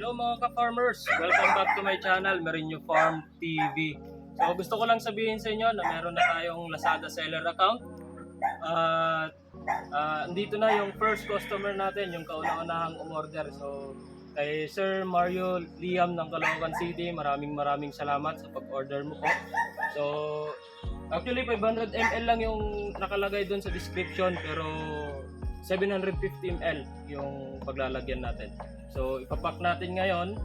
Hello mga ka-farmers! Welcome back to my channel, Merinyo Farm TV. So gusto ko lang sabihin sa inyo na meron na tayong Lazada seller account. At ah, andito na yung first customer natin, yung kauna-unahang umorder. So kay Sir Mario Liam ng Caloocan City, maraming maraming salamat sa pag-order mo po. So actually 500 ml lang yung nakalagay doon sa description pero 750 ml yung paglalagyan natin. So, ipapack natin ngayon.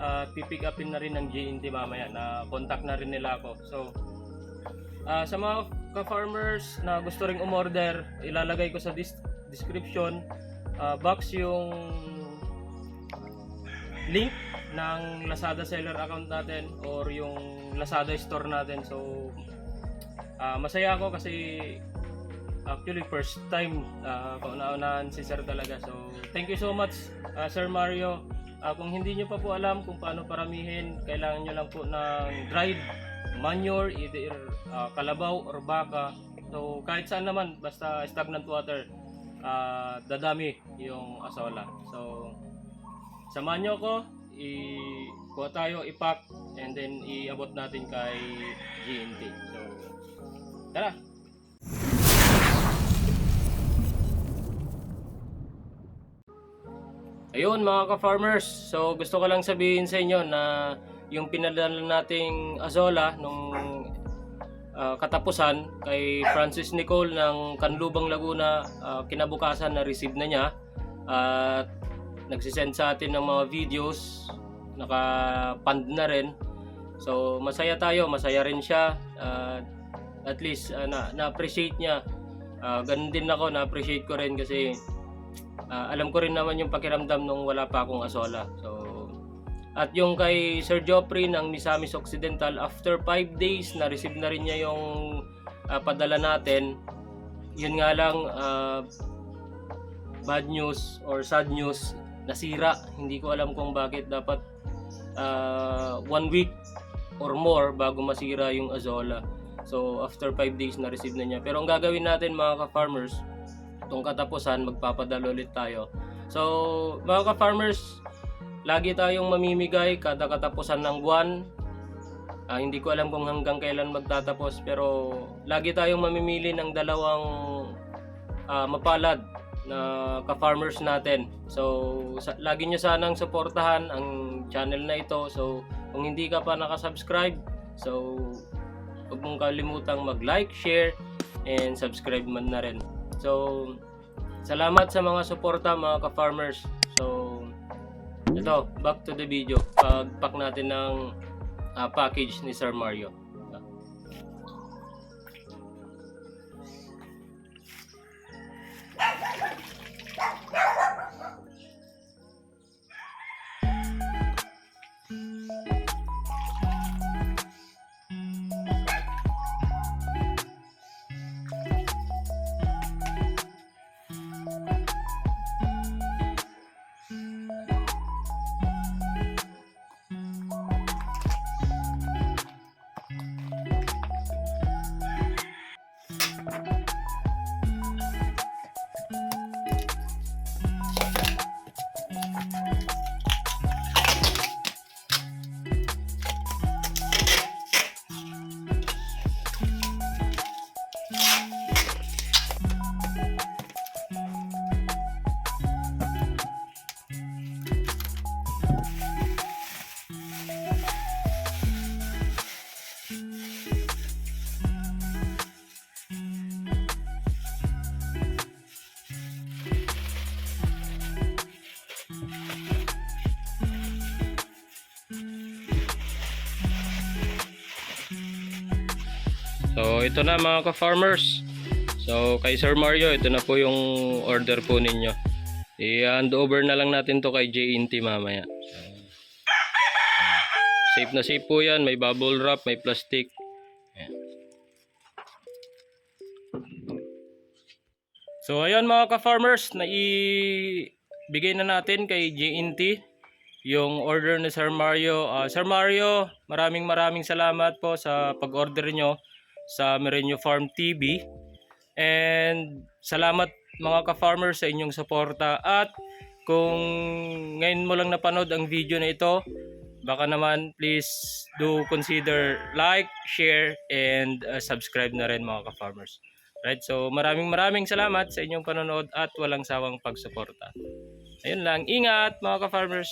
Uh, pipick upin na rin ng JNT mamaya na contact na rin nila ako. So, ah, sa mga ka-farmers na gusto ring umorder, ilalagay ko sa dis- description ah, box yung link ng Lazada seller account natin or yung Lazada store natin. So, ah, masaya ako kasi actually first time uh, kauna-unahan si Sir talaga. So, thank you so much uh, Sir Mario. Uh, kung hindi nyo pa po alam kung paano paramihin, kailangan nyo lang po ng dried manure, either uh, kalabaw or baka. So, kahit saan naman, basta stagnant water, uh, dadami yung asola. So, samahan nyo ko, i kuha tayo, ipack, and then iabot natin kay GNT. So, tara! Ayun mga ka-farmers, so gusto ko lang sabihin sa inyo na yung pinadala nating Azola nung ah, katapusan kay Francis Nicole ng Canlubang Laguna, ah, kinabukasan na receive na niya at nagsisend sa atin ng mga videos, naka-pand na rin. So masaya tayo, masaya rin siya. ah, at least ah, na, na-appreciate niya. Ah, ganun din ako, na-appreciate ko rin kasi Ah, alam ko rin naman yung pakiramdam nung wala pa akong asola. So, at yung kay Sir Joffrey ng Misamis Occidental, after 5 days, na-receive na rin niya yung ah, padala natin. Yun nga lang, ah, bad news or sad news, nasira. Hindi ko alam kung bakit dapat ah, one week or more bago masira yung azola. So, after 5 days, na-receive na niya. Pero ang gagawin natin mga ka-farmers, itong katapusan, magpapadala ulit tayo. So, mga ka-farmers, lagi tayong mamimigay kada katapusan ng buwan. Ah, hindi ko alam kung hanggang kailan magtatapos, pero lagi tayong mamimili ng dalawang ah, mapalad na ka-farmers natin. So, sa, lagi nyo sanang suportahan ang channel na ito. So, kung hindi ka pa nakasubscribe, so, huwag mong kalimutang mag-like, share, and subscribe man na rin. So, salamat sa mga suporta mga ka-farmers. So, ito, back to the video. Pag-pack natin ng ah, package ni Sir Mario. Ito na mga ka-farmers. So, kay Sir Mario, ito na po yung order po ninyo. I-hand over na lang natin to kay JNT mamaya. Safe na safe po yan. May bubble wrap, may plastic. So, ayan mga ka-farmers, naibigay na natin kay JNT yung order ni Sir Mario. Ah, Sir Mario, maraming maraming salamat po sa pag-order nyo sa Merenyo Farm TV. And salamat mga ka-farmers sa inyong suporta. At kung ngayon mo lang napanood ang video na ito, baka naman please do consider like, share, and uh, subscribe na rin mga ka-farmers. Right, so maraming maraming salamat sa inyong panonood at walang sawang pagsuporta. Ayun lang, ingat mga ka-farmers!